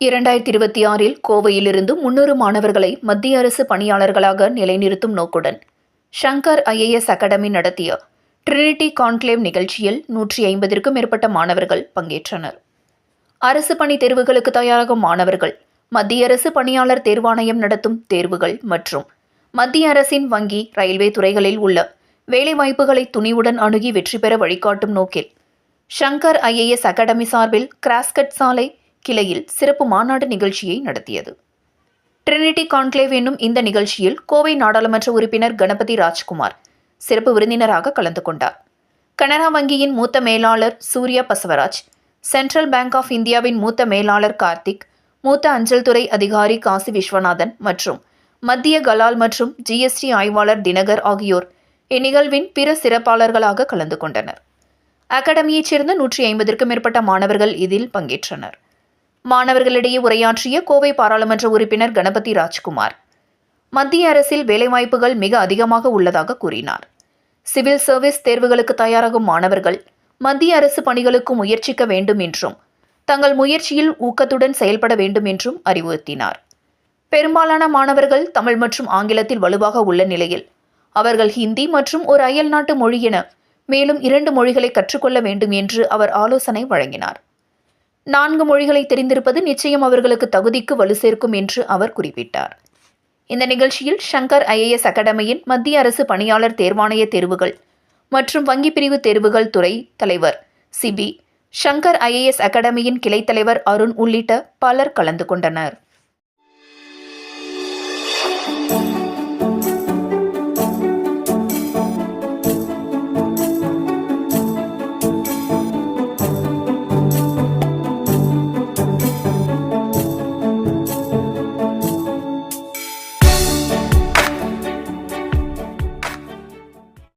இரண்டாயிரத்தி இருபத்தி ஆறில் கோவையிலிருந்து முன்னூறு மாணவர்களை மத்திய அரசு பணியாளர்களாக நிலைநிறுத்தும் நோக்குடன் ஷங்கர் ஐஏஎஸ் அகாடமி நடத்திய ட்ரினிட்டி கான்க்ளேவ் நிகழ்ச்சியில் நூற்றி ஐம்பதிற்கும் மேற்பட்ட மாணவர்கள் பங்கேற்றனர். அரசு பணி தேர்வுகளுக்கு தயாராகும் மாணவர்கள் மத்திய அரசு பணியாளர் தேர்வாணையம் நடத்தும் தேர்வுகள் மற்றும் மத்திய அரசின் வங்கி ரயில்வே துறைகளில் உள்ள வேலைவாய்ப்புகளை துணிவுடன் அணுகி வெற்றி பெற வழிகாட்டும் நோக்கில் ஷங்கர் ஐஏஎஸ் அகாடமி சார்பில் கிராஸ்கட் சாலை கிளையில் சிறப்பு மாநாடு நிகழ்ச்சியை நடத்தியது. ட்ரினிட்டி கான்க்ளேவ் என்னும் இந்த நிகழ்ச்சியில் கோவை நாடாளுமன்ற உறுப்பினர் கணபதி ராஜ்குமார் சிறப்பு விருந்தினராக கலந்து கொண்டார். கனரா வங்கியின் மூத்த மேலாளர் Surya Basavaraj central bank of இந்தியாவின் மூத்த மேலாளர் கார்த்திக் மூத்த அஞ்சல் துறை அதிகாரி காசி விஸ்வநாதன் மற்றும் மத்திய கலால் மற்றும் ஜிஎஸ்டி ஆய்வாளர் தினகர் ஆகியோர் இந்நிகழ்வின் பிற சிறப்பாளர்களாக கலந்து கொண்டனர். அகாடமியைச் சேர்ந்த நூற்றி ஐம்பதிற்கும் மேற்பட்ட மாணவர்கள் இதில் பங்கேற்றனர். மாணவர்களிடையே உரையாற்றிய கோவை பாராளுமன்ற உறுப்பினர் கணபதி ராஜ்குமார். மத்திய அரசில் வேலைவாய்ப்புகள் மிக அதிகமாக உள்ளதாக கூறினார். சிவில் சர்வீஸ் தேர்வுகளுக்கு தயாராகும் மாணவர்கள் மத்திய அரசு பணிகளுக்கு முயற்சிக்க வேண்டும் என்றும் தங்கள் முயற்சியில் ஊக்கத்துடன் செயல்பட வேண்டும் என்றும் அறிவுறுத்தினார். பெரும்பாலான மாணவர்கள் தமிழ் மற்றும் ஆங்கிலத்தில் வலுவாக உள்ள நிலையில் அவர்கள் ஹிந்தி மற்றும் ஒரு அயல் நாட்டு மொழி என மேலும் இரண்டு மொழிகளை கற்றுக்கொள்ள வேண்டும் என்று அவர் ஆலோசனை வழங்கினார். நான்கு மொழிகளை தெரிந்திருப்பது நிச்சயம் அவர்களுக்கு தகுதிக்கு வலு சேர்க்கும் என்று அவர் குறிப்பிட்டார். இந்த நிகழ்ச்சியில் ஷங்கர் ஐஏஎஸ் அகாடமியின் மத்திய அரசு பணியாளர் தேர்வாணைய தேர்வுகள் மற்றும் வங்கி பிரிவு தேர்வுகள் துறை தலைவர் சிபி ஷங்கர் ஐஏஎஸ் அகாடமியின் கிளைத்தலைவர் அருண் உள்ளிட்ட பலர் கலந்து கொண்டனர்.